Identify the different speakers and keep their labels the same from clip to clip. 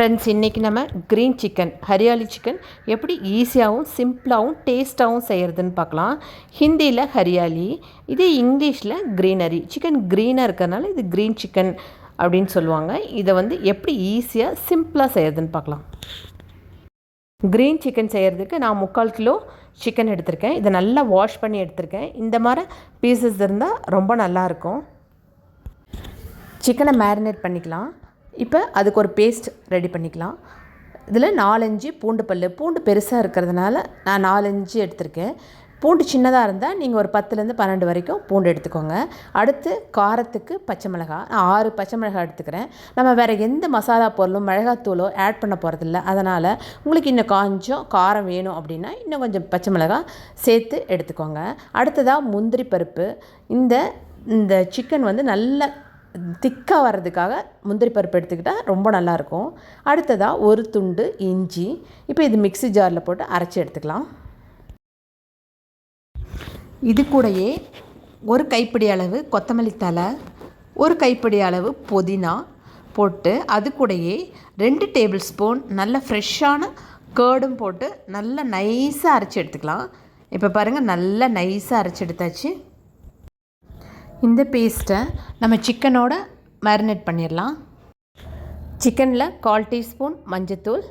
Speaker 1: Friends இன்றைக்கி நம்ம green chicken hariyali chicken எப்படி ஈஸியாகவும் சிம்பிளாகவும் டேஸ்ட்டாகவும் செய்கிறதுன்னு பார்க்கலாம். ஹிந்தியில் ஹரியாலி இது இங்கிலீஷில் க்ரீனரி சிக்கன் க்ரீனாக இருக்கிறதுனால இது க்ரீன் சிக்கன் அப்படின்னு சொல்லுவாங்க. இதை வந்து எப்படி ஈஸியாக சிம்பிளாக செய்கிறதுன்னு பார்க்கலாம். க்ரீன் சிக்கன் செய்கிறதுக்கு நான் முக்கால் கிலோ சிக்கன் எடுத்திருக்கேன். இதை நல்லா வாஷ் பண்ணி எடுத்திருக்கேன். இந்த மாதிரி பீசஸ் இருந்தால் ரொம்ப நல்லாயிருக்கும் சிக்கனை மேரினேட் பண்ணிக்கலாம். இப்போ அதுக்கு ஒரு பேஸ்ட் ரெடி பண்ணிக்கலாம். இதில் நாலஞ்சு பூண்டு பல் பூண்டு பெருசாக இருக்கிறதுனால நான் நாலஞ்சு எடுத்திருக்கேன். பூண்டு சின்னதாக இருந்தால் நீங்கள் ஒரு பத்துலேருந்து பன்னெண்டு வரைக்கும் பூண்டு எடுத்துக்கோங்க. அடுத்து காரத்துக்கு பச்சை மிளகாய் நான் ஆறு பச்சை மிளகாய் எடுத்துக்கிறேன். நம்ம வேறு எந்த மசாலா பொருளும் மிளகாத்தூளோ ஆட் பண்ண போகிறதில்ல அதனால் உங்களுக்கு இன்னும் கொஞ்சம் காரம் வேணும் அப்படின்னா இன்னும் கொஞ்சம் பச்சை மிளகாய் சேர்த்து எடுத்துக்கோங்க. அடுத்ததாக முந்திரி பருப்பு. இந்த இந்த சிக்கன் வந்து நல்ல திக்காக வர்றதுக்காக முந்திரி பருப்பு எடுத்துக்கிட்டால் ரொம்ப நல்லாயிருக்கும். அடுத்ததாக ஒரு துண்டு இஞ்சி. இப்போ இது மிக்சி ஜாரில் போட்டு அரைச்சி எடுத்துக்கலாம். இது கூடயே ஒரு கைப்பிடி அளவு கொத்தமல்லி தலை ஒரு கைப்பிடி அளவு புதினா போட்டு அது கூடயே ரெண்டு டேபிள் ஸ்பூன் நல்ல ஃப்ரெஷ்ஷான கேர்டும் போட்டு நல்லா நைஸாக அரைச்சி எடுத்துக்கலாம். இப்போ பாருங்கள் நல்லா நைஸாக அரைச்சி எடுத்தாச்சு. இந்த பேஸ்ட்டை நம்ம சிக்கனோட மேரினேட் பண்ணிடலாம். சிக்கனில் கால் டீஸ்பூன் மஞ்சத்தூள்.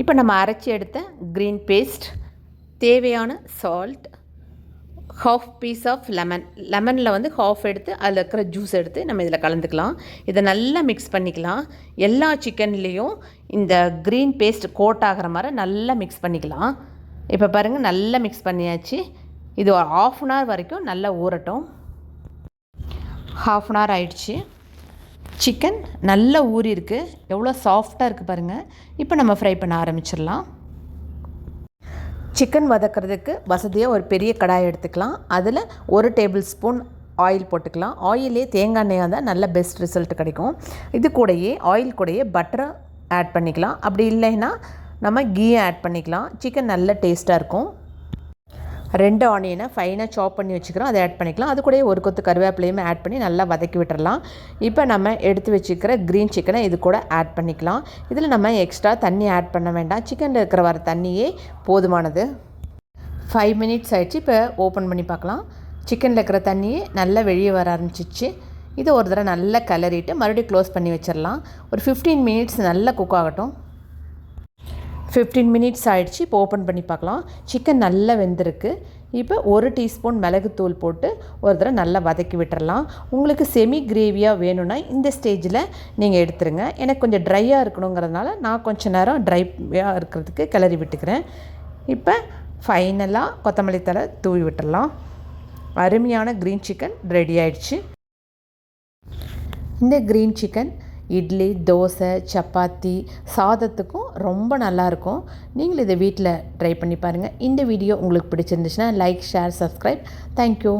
Speaker 1: இப்போ நம்ம அரைச்சி எடுத்த க்ரீன் பேஸ்ட் தேவையான salt half piece of lemon லெமனில் வந்து ஹாஃப் எடுத்து அதில் இருக்கிற ஜூஸ் எடுத்து நம்ம இதில் கலந்துக்கலாம். இதை நல்லா மிக்ஸ் பண்ணிக்கலாம். எல்லா சிக்கன்லேயும் இந்த க்ரீன் பேஸ்ட் கோட் ஆகிற மாதிரி நல்லா மிக்ஸ் பண்ணிக்கலாம். இப்போ பாருங்கள் நல்லா மிக்ஸ் பண்ணியாச்சு. இது ஒரு ஆஃப் அன் ஹவர் வரைக்கும் நல்லா ஊறட்டும். ஹாஃப் அன் ஹவர் ஆயிடுச்சு. சிக்கன் நல்லா ஊறி இருக்குது எவ்வளோ சாஃப்டாக இருக்குது பாருங்கள் இப்போ நம்ம ஃப்ரை பண்ண ஆரம்பிச்சிடலாம். சிக்கன் வதக்கிறதுக்கு வசதியாக ஒரு பெரிய கடாய் எடுத்துக்கலாம். அதில் ஒரு டேபிள் ஸ்பூன் ஆயில் போட்டுக்கலாம். ஆயிலே தேங்காய் எண்ணெயாக இருந்தால் நல்ல பெஸ்ட் ரிசல்ட் கிடைக்கும். இது கூடயே ஆயில் கூடயே பட்டரை ஆட் பண்ணிக்கலாம். அப்படி இல்லைன்னா நம்ம கீ ஆட் பண்ணிக்கலாம். சிக்கன் நல்ல டேஸ்ட்டாக இருக்கும். ரெண்டு ஆனியனை ஃபைனாக சாப் பண்ணி வச்சுக்கிறோம். அதை ஆட் பண்ணிக்கலாம். அது கூட ஒரு கொத்து கருவேப்பிலையுமே ஆட் பண்ணி நல்லா வதக்கி விட்டுறலாம். இப்போ நம்ம எடுத்து வச்சுக்கிற க்ரீன் சிக்கனை இது கூட ஆட் பண்ணிக்கலாம். இதில் நம்ம எக்ஸ்ட்ரா தண்ணி ஆட் பண்ண வேண்டாம். சிக்கனில் இருக்கிற வர தண்ணியே போதுமானது. ஃபைவ் மினிட்ஸ் ஆகிடுச்சு இப்போ ஓப்பன் பண்ணி பார்க்கலாம். சிக்கனில் இருக்கிற தண்ணியே நல்லா வெளியே வர ஆரம்பிச்சிச்சு இதை ஒரு தடவை நல்லா கலரிட்டு மறுபடியும் க்ளோஸ் பண்ணி வச்சிடலாம். ஒரு ஃபிஃப்டீன் மினிட்ஸ் நல்லா குக் ஆகட்டும். ஃபிஃப்டீன் மினிட்ஸ் ஆகிடுச்சு இப்போ ஓப்பன் பண்ணி பார்க்கலாம். சிக்கன் நல்லா வெந்திருக்கு. இப்போ ஒரு டீஸ்பூன் மிளகுத்தூள் போட்டு ஒரு தடவை நல்லா வதக்கி விட்டுறலாம். உங்களுக்கு செமி கிரேவியாக வேணும்னா இந்த ஸ்டேஜில் நீங்கள் எடுத்துருங்க. எனக்கு கொஞ்சம் ட்ரையாக இருக்கணுங்கிறதுனால நான் கொஞ்சம் நேரம் ட்ரையாக இருக்கிறதுக்கு கிளறி விட்டுக்கிறேன். இப்போ ஃபைனலாக கொத்தமல்லி தலை தூவி விட்டுடலாம் அருமையான க்ரீன் சிக்கன் ரெடி ஆயிடுச்சு. இந்த க்ரீன் சிக்கன் இட்லி தோசை சப்பாத்தி சாதத்துக்கும் ரொம்ப நல்லாயிருக்கும். நீங்கள் இதை வீட்டில் ட்ரை பண்ணி பாருங்கள் இந்த வீடியோ உங்களுக்கு பிடிச்சிருந்துச்சுன்னா லைக் ஷேர் சப்ஸ்கிரைப் தேங்க்யூ